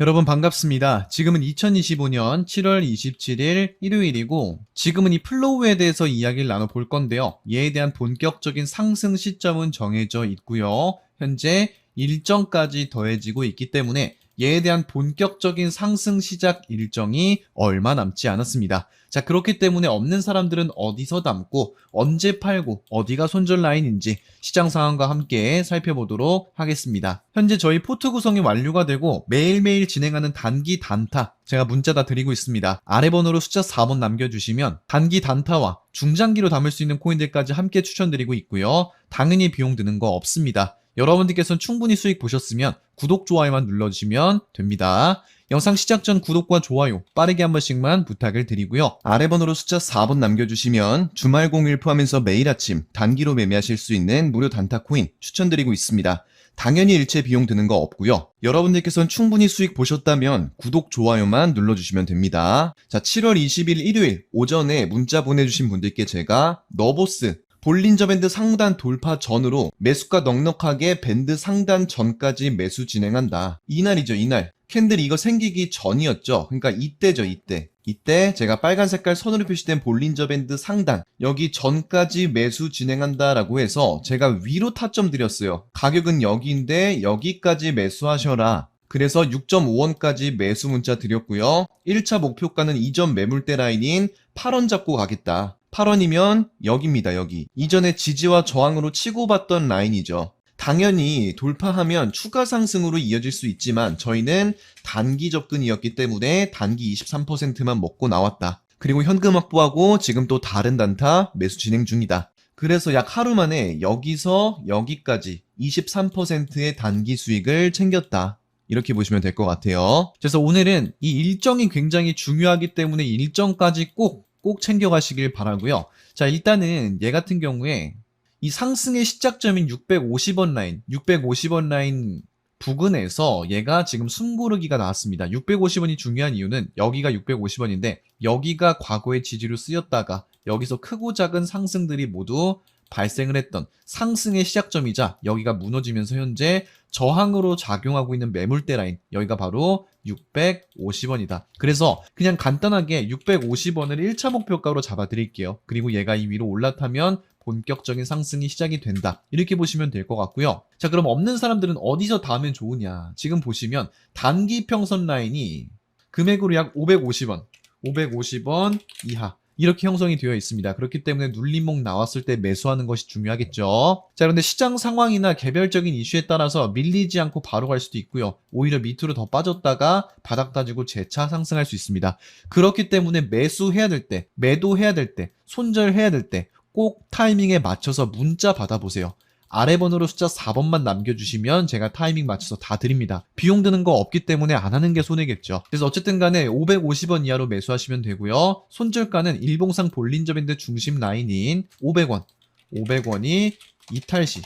여러분 반갑습니다. 지금은 2025년 7월 27일 일요일이고 지금은 이 플로우에 대해서 이야기를 나눠볼 건데요. 얘에 대한 본격적인 상승 시점은 정해져 있고요. 현재 일정까지 더해지고 있기 때문에 얘에 대한 본격적인 상승 시작 일정이 얼마 남지 않았습니다. 자, 그렇기 때문에 없는 사람들은 어디서 담고 언제 팔고 어디가 손절 라인인지 시장 상황과 함께 살펴보도록 하겠습니다. 현재 저희 포트 구성이 완료가 되고 매일매일 진행하는 단기 단타 제가 문자 다 드리고 있습니다. 아래 번호로 숫자 4번 남겨주시면 단기 단타와 중장기로 담을 수 있는 코인들까지 함께 추천드리고 있고요. 당연히 비용 드는 거 없습니다. 여러분들께서는 충분히 수익 보셨으면 구독, 좋아요만 눌러주시면 됩니다. 영상 시작 전 구독과 좋아요 빠르게 한 번씩만 부탁을 드리고요. 아래 번호로 숫자 4번 남겨주시면 주말 공일 포함해서 매일 아침 단기로 매매하실 수 있는 무료 단타 코인 추천드리고 있습니다. 당연히 일체 비용 드는 거 없고요. 여러분들께서는 충분히 수익 보셨다면 구독, 좋아요만 눌러주시면 됩니다. 자, 7월 20일 일요일 오전에 문자 보내주신 분들께 제가 너보스 볼린저 밴드 상단 돌파 전으로 매수가 넉넉하게 밴드 상단 전까지 매수 진행한다. 이날이죠, 이날. 캔들 이거 생기기 전이었죠. 그러니까 이때죠, 이때. 이때 제가 빨간 색깔 선으로 표시된 볼린저 밴드 상단 여기 전까지 매수 진행한다라고 해서 제가 위로 타점 드렸어요. 가격은 여기인데 여기까지 매수하셔라. 그래서 6.5원까지 매수 문자 드렸고요. 1차 목표가는 이전 매물대 라인인 8원 잡고 가겠다. 8원이면 여기입니다, 여기. 이전에 지지와 저항으로 치고받던 라인이죠. 당연히 돌파하면 추가 상승으로 이어질 수 있지만 저희는 단기 접근이었기 때문에 단기 23%만 먹고 나왔다. 그리고 현금 확보하고 지금 또 다른 단타 매수 진행 중이다. 그래서 약 하루 만에 여기서 여기까지 23%의 단기 수익을 챙겼다. 이렇게 보시면 될 것 같아요. 그래서 오늘은 이 일정이 굉장히 중요하기 때문에 일정까지 꼭, 꼭 챙겨가시길 바라고요. 자, 일단은 얘 같은 경우에 이 상승의 시작점인 650원 라인, 650원 라인 부근에서 얘가 지금 숨고르기가 나왔습니다. 650원이 중요한 이유는 여기가 650원인데 여기가 과거의 지지로 쓰였다가 여기서 크고 작은 상승들이 모두 발생을 했던 상승의 시작점이자 여기가 무너지면서 현재 저항으로 작용하고 있는 매물대 라인 여기가 바로 650원이다. 그래서 그냥 간단하게 650원을 1차 목표가로 잡아 드릴게요. 그리고 얘가 이 위로 올라타면 본격적인 상승이 시작이 된다. 이렇게 보시면 될 것 같고요. 자, 그럼 없는 사람들은 어디서 닿으면 좋으냐? 지금 보시면 단기 평선 라인이 금액으로 약 550원, 550원 이하. 이렇게 형성이 되어 있습니다. 그렇기 때문에 눌림목 나왔을 때 매수하는 것이 중요하겠죠. 자, 그런데 시장 상황이나 개별적인 이슈에 따라서 밀리지 않고 바로 갈 수도 있고요. 오히려 밑으로 더 빠졌다가 바닥 다지고 재차 상승할 수 있습니다. 그렇기 때문에 매수해야 될 때, 매도해야 될 때, 손절해야 될 때 꼭 타이밍에 맞춰서 문자 받아보세요. 아래 번호로 숫자 4번만 남겨주시면 제가 타이밍 맞춰서 다 드립니다. 비용 드는 거 없기 때문에 안 하는 게 손해겠죠. 그래서 어쨌든 간에 550원 이하로 매수하시면 되고요. 손절가는 일봉상 볼린저 밴드 중심 라인인 500원. 500원이 이탈 시.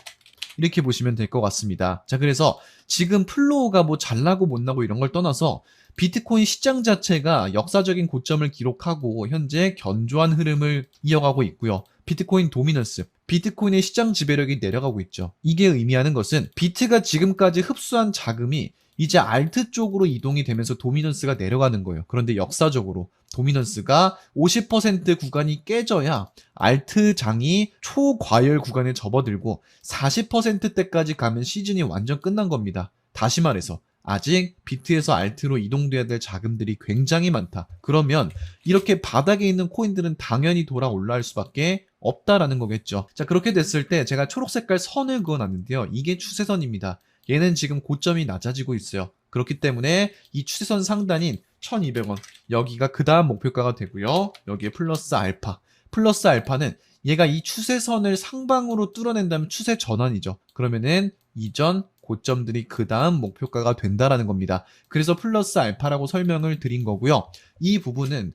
이렇게 보시면 될 것 같습니다. 자, 그래서 지금 플로우가 뭐 잘나고 못나고 이런 걸 떠나서 비트코인 시장 자체가 역사적인 고점을 기록하고 현재 견조한 흐름을 이어가고 있고요. 비트코인 도미넌스, 비트코인의 시장 지배력이 내려가고 있죠. 이게 의미하는 것은 비트가 지금까지 흡수한 자금이 이제 알트 쪽으로 이동이 되면서 도미넌스가 내려가는 거예요. 그런데 역사적으로 도미넌스가 50% 구간이 깨져야 알트 장이 초과열 구간에 접어들고 40%대까지 가면 시즌이 완전 끝난 겁니다. 다시 말해서 아직 비트에서 알트로 이동돼야 될 자금들이 굉장히 많다. 그러면 이렇게 바닥에 있는 코인들은 당연히 돌아 올라올 수밖에 없다라는 거겠죠. 자, 그렇게 됐을 때 제가 초록 색깔 선을 그어놨는데요. 이게 추세선입니다. 얘는 지금 고점이 낮아지고 있어요. 그렇기 때문에 이 추세선 상단인 1200원. 여기가 그 다음 목표가가 되고요. 여기에 플러스 알파. 플러스 알파는 얘가 이 추세선을 상방으로 뚫어낸다면 추세 전환이죠. 그러면은 이전 고점들이 그 다음 목표가가 된다라는 겁니다. 그래서 플러스 알파라고 설명을 드린 거고요. 이 부분은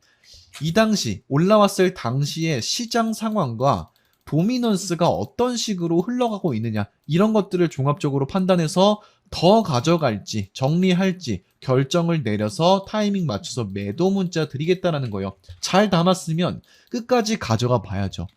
이 당시 올라왔을 당시의 시장 상황과 도미넌스가 어떤 식으로 흘러가고 있느냐 이런 것들을 종합적으로 판단해서 더 가져갈지 정리할지 결정을 내려서 타이밍 맞춰서 매도 문자 드리겠다라는 거예요. 잘 담았으면 끝까지 가져가 봐야죠.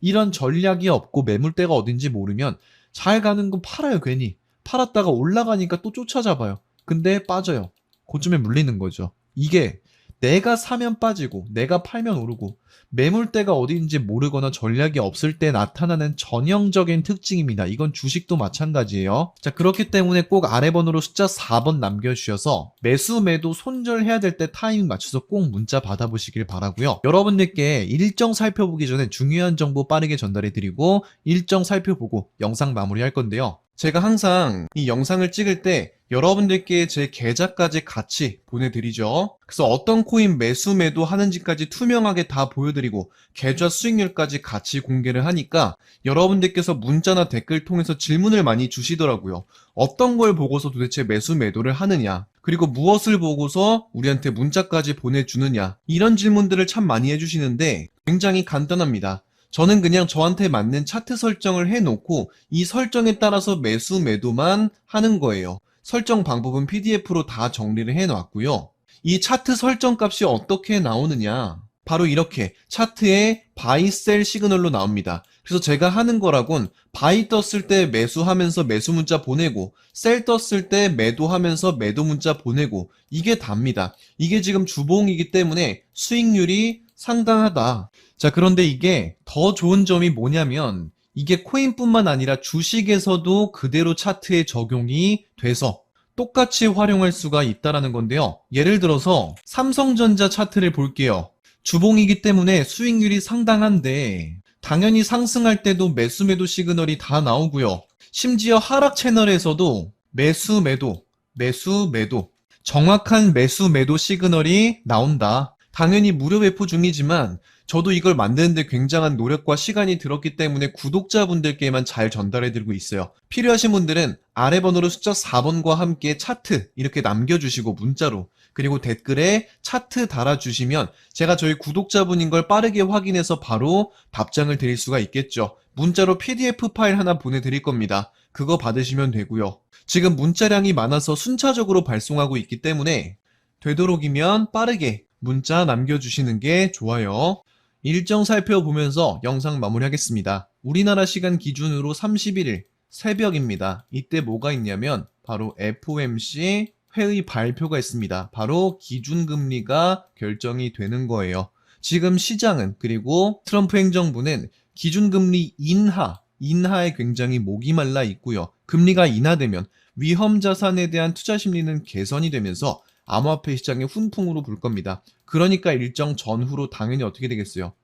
이런 전략이 없고 매물대가 어딘지 모르면 잘 가는 거 팔아요 괜히. 팔았다가 올라가니까 또 쫓아잡아요. 근데 빠져요. 고점에 물리는 거죠. 이게 내가 사면 빠지고 내가 팔면 오르고 매물대가 어디인지 모르거나 전략이 없을 때 나타나는 전형적인 특징입니다. 이건 주식도 마찬가지예요. 자, 그렇기 때문에 꼭 아래 번호로 숫자 4번 남겨주셔서 매수, 매도 손절해야 될 때 타이밍 맞춰서 꼭 문자 받아보시길 바라고요. 여러분들께 일정 살펴보기 전에 중요한 정보 빠르게 전달해 드리고 일정 살펴보고 영상 마무리할 건데요. 제가 항상 이 영상을 찍을 때 여러분들께 제 계좌까지 같이 보내드리죠. 그래서 어떤 코인 매수 매도 하는지까지 투명하게 다 보여드리고 계좌 수익률까지 같이 공개를 하니까 여러분들께서 문자나 댓글 통해서 질문을 많이 주시더라고요. 어떤 걸 보고서 도대체 매수 매도를 하느냐? 그리고 무엇을 보고서 우리한테 문자까지 보내주느냐? 이런 질문들을 참 많이 해주시는데 굉장히 간단합니다. 저는 그냥 저한테 맞는 차트 설정을 해놓고 이 설정에 따라서 매수 매도만 하는 거예요. 설정 방법은 PDF로 다 정리를 해놨고요. 이 차트 설정 값이 어떻게 나오느냐? 바로 이렇게 차트에 바이 셀 시그널로 나옵니다. 그래서 제가 하는 거라곤 바이 떴을 때 매수하면서 매수 문자 보내고 셀 떴을 때 매도하면서 매도 문자 보내고 이게 답니다. 이게 지금 주봉이기 때문에 수익률이 상당하다. 자, 그런데 이게 더 좋은 점이 뭐냐면 이게 코인뿐만 아니라 주식에서도 그대로 차트에 적용이 돼서 똑같이 활용할 수가 있다라는 건데요. 예를 들어서 삼성전자 차트를 볼게요. 주봉이기 때문에 수익률이 상당한데 당연히 상승할 때도 매수 매도 시그널이 다 나오고요. 심지어 하락 채널에서도 매수 매도, 매수 매도, 정확한 매수 매도 시그널이 나온다. 당연히 무료 배포 중이지만 저도 이걸 만드는데 굉장한 노력과 시간이 들었기 때문에 구독자분들께만 잘 전달해드리고 있어요. 필요하신 분들은 아래 번호로 숫자 4번과 함께 차트 이렇게 남겨주시고 문자로 그리고 댓글에 차트 달아주시면 제가 저희 구독자분인 걸 빠르게 확인해서 바로 답장을 드릴 수가 있겠죠. 문자로 PDF 파일 하나 보내드릴 겁니다. 그거 받으시면 되고요. 지금 문자량이 많아서 순차적으로 발송하고 있기 때문에 되도록이면 빠르게 문자 남겨주시는 게 좋아요. 일정 살펴보면서 영상 마무리하겠습니다. 우리나라 시간 기준으로 31일 새벽입니다. 이때 뭐가 있냐면 바로 FOMC 회의 발표가 있습니다. 바로 기준금리가 결정이 되는 거예요. 지금 시장은 그리고 트럼프 행정부는 기준금리 인하, 인하에 굉장히 목이 말라 있고요. 금리가 인하되면 위험 자산에 대한 투자 심리는 개선이 되면서 암호화폐 시장이 훈풍으로 불 겁니다. 그러니까 일정 전후로 당연히 어떻게 되겠어요?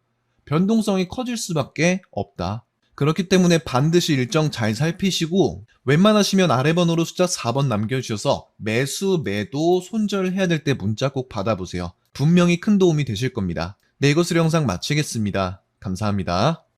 변동성이 커질 수밖에 없다. 그렇기 때문에 반드시 일정 잘 살피시고 웬만하시면 아래 번호로 숫자 4번 남겨주셔서 매수, 매도, 손절해야 될 때 문자 꼭 받아보세요. 분명히 큰 도움이 되실 겁니다. 네, 이것으로 영상 마치겠습니다. 감사합니다.